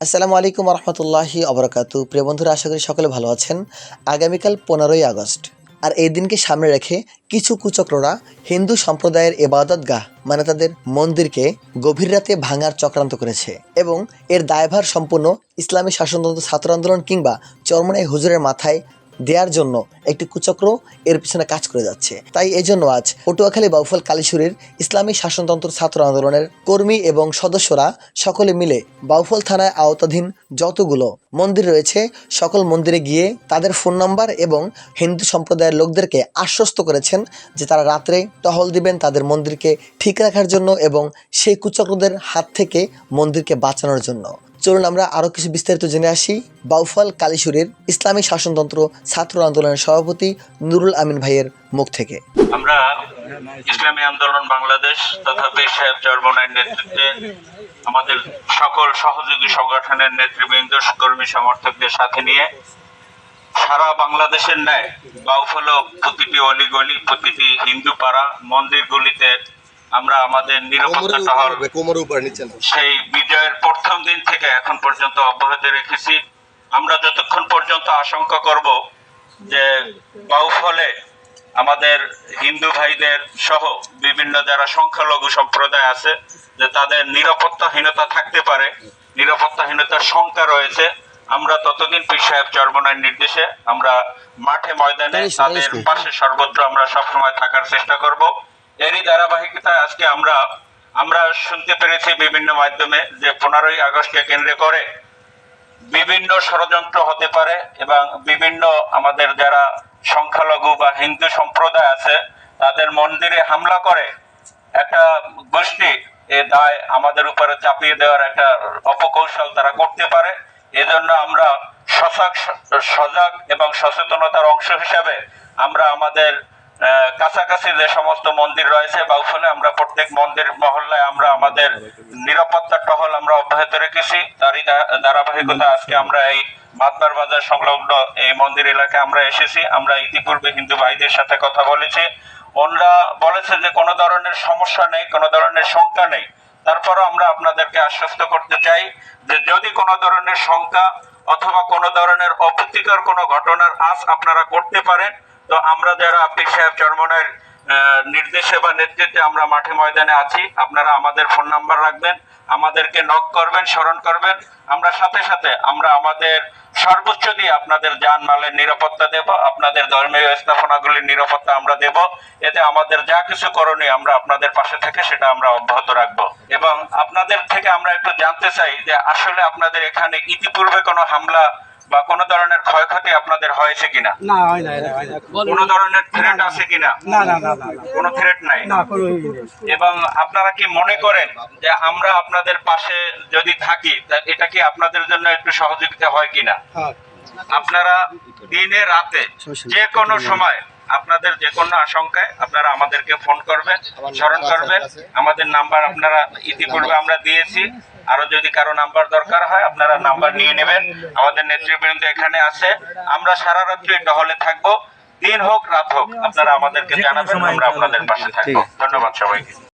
আসসালামু আলাইকুম রহমতুল্লাহি অবরাকাতু। প্রিয় বন্ধুরা, আশা করি সকলে ভালো আছেন। আগামীকাল পনেরোই আগস্ট। আর এই দিনকে সামনে রেখে কিছু কুচক্ররা হিন্দু সম্প্রদায়ের এবাদত গাহ মানে তাদের মন্দিরকে গভীর রাতে ভাঙার চক্রান্ত করেছে এবং এর দায়ভার সম্পূর্ণ ইসলামী শাসনতন্ত্র ছাত্র আন্দোলন কিংবা চরমনাই হুজুরের মাথায় দেওয়ার জন্য একটি কুচক্র এর পিছনে কাজ করে যাচ্ছে। তাই এই জন্য আজ পটুয়াখালী বাউফল কালীশুরীর ইসলামী শাসনতন্ত্র ছাত্র আন্দোলনের কর্মী এবং সদস্যরা সকলে মিলে বাউফল থানায় আওতাধীন যতগুলো মন্দির রয়েছে, সকল মন্দিরে গিয়ে তাদের ফোন নাম্বার এবং হিন্দু সম্প্রদায়ের লোকদেরকে আশ্বস্ত করেছেন যে তারা রাত্রে টহল দিবেন তাদের মন্দিরকে ঠিক রাখার জন্য এবং সেই কুচক্রদের হাত থেকে মন্দিরকে বাঁচানোর জন্য। চলুন আমরা আরও কিছু বিস্তারিত জেনে আসি। বাউফল কালীশুরের ইসলামী শাসনতন্ত্র ছাত্র আন্দোলনের সভাপতি নুরুল আমিন ভাইয়ের মুখ থেকে। আমরা ইসলামী আন্দোলন বাংলাদেশ তথা পীর সাহেব চরমনায়ের নেতৃত্বে আমাদের সকল সহযোগী সংগঠনের নেতৃবৃন্দ কর্মী সমর্থকদের সাথে নিয়ে সারা বাংলাদেশের ন্যায় বাউফল প্রতিটি অলিগলি প্রতিটি হিন্দু পাড়া মন্দিরগুলিতে আমরা আমাদের নিরাপত্তা টহল সেই প্রথম দিন থেকে এখন পর্যন্ত অব্যাহত রেখেছি। আমরা যতক্ষণ পর্যন্ত আশঙ্কা করব যে বাউফলে আমাদের হিন্দু ভাইদের সহ বিভিন্ন যারা সংখ্যালঘু সম্প্রদায় আছে যে তাদের নিরাপত্তাহীনতা থাকতে পারে নিরাপত্তাহীনতার শঙ্কা রয়েছে আমরা ততদিন পীর সাহেব চর্মনার নির্দেশে আমরা মাঠে ময়দানে তাদের পাশে সর্বত্র আমরা সবসময় থাকার চেষ্টা করব। এরই ধারাবাহিকতায় আজকে আমরা আমরা শুনতে পেরেছি বিভিন্ন মাধ্যমে যে পনেরোই আগস্টকে কেন্দ্র করে বিভিন্ন ষড়যন্ত্র হতে পারে এবং বিভিন্ন আমাদের যারা সংখ্যালঘু বা হিন্দু সম্প্রদায় আছে, তাদের মন্দিরে হামলা করে একটা গোষ্ঠী, এ দায় আমাদের উপরে চাপিয়ে দেওয়ার একটা অপকৌশল তারা করতে পারে। এজন্য আমরা সজাগ সজাগ এবং সচেতনতার অংশ হিসাবে আমরা আমাদের কাছাকাছি যে সমস্ত মন্দির রয়েছে বাউফলে আমরা প্রত্যেক মন্দির মহল্লায় আমরা আমাদের নিরাপত্তা টহল আমরা অব্যাহত রেখেছি। তারই ধারাবাহিকতা আজকে আমরা এই মাতবার বাজার সংলগ্ন এই মন্দির এলাকায় আমরা এসেছি। আমরা ইতিপূর্বে হিন্দু ভাইদের সাথে কথা বলেছি। ওনরা বলেছে যে কোনো ধরনের সমস্যা নেই, কোনো ধরনের শঙ্কা নেই। তারপরও আমরা আপনাদেরকে আশ্বস্ত করতে চাই যে যদি কোনো ধরনের শঙ্কা অথবা কোনো ধরনের অপ্রীতিকর কোনো ঘটনার আশ আপনারা করতে পারেন তো আমরা যারা পীর সাহেব চরমনের নির্দেশে বা নেতৃত্বে আমরা মাঠে ময়দানে আছি, আপনারা আমাদের ফোন নাম্বার রাখবেন, আমাদেরকে নক করবেন, স্মরণ করবেন। আমরা সাথে সাথে আমরা আমাদের সর্বোচ্চ দিয়ে আপনাদের যান মালের নিরাপত্তা দেব, আপনাদের ধর্মীয় স্থাপনাগুলির নিরাপত্তা আমরা দেব। এতে আমাদের যা কিছু করণীয় আমরা আপনাদের পাশে থেকে সেটা আমরা অব্যাহত রাখব। এবং আপনাদের থেকে আমরা একটু জানতে চাই যে আসলে আপনাদের এখানে ইতিপূর্বে কোনো হামলা বা কোনো ধরনের ক্ষয়ক্ষতি আপনাদের হয়েছে কিনা? না হয় না হয় না কোনো ধরনের থ্রেট আছে কিনা? না না না না কোনো থ্রেট নাই? না কোনো এবং আপনারা কি মনে করেন যে আমরা আপনাদের পাশে যদি থাকি এটা কি আপনাদের জন্য একটু সহযোগিতা হয় কিনা? হ্যাঁ। আপনারা দিনে রাতে যে কোনো সময় আপনাদের যে কোনো আশঙ্কায় আপনারা আমাদেরকে ফোন করবেন স্মরণ করবেন। আমাদের নাম্বার আপনারা ইতিপূর্বে আমরা দিয়েছি। আরও যদি কারও নাম্বার দরকার হয় আপনারা নাম্বার নিয়ে নেবেন। আমাদের নেতৃবৃন্দ এখানে আছে। আমরা সারা রাত্রি টহলে থাকব। দিন হোক রাত হোক আপনারা আমাদেরকে জানাবেন আমরা আপনাদের পাশে থাকব। ধন্যবাদ সবাইকে।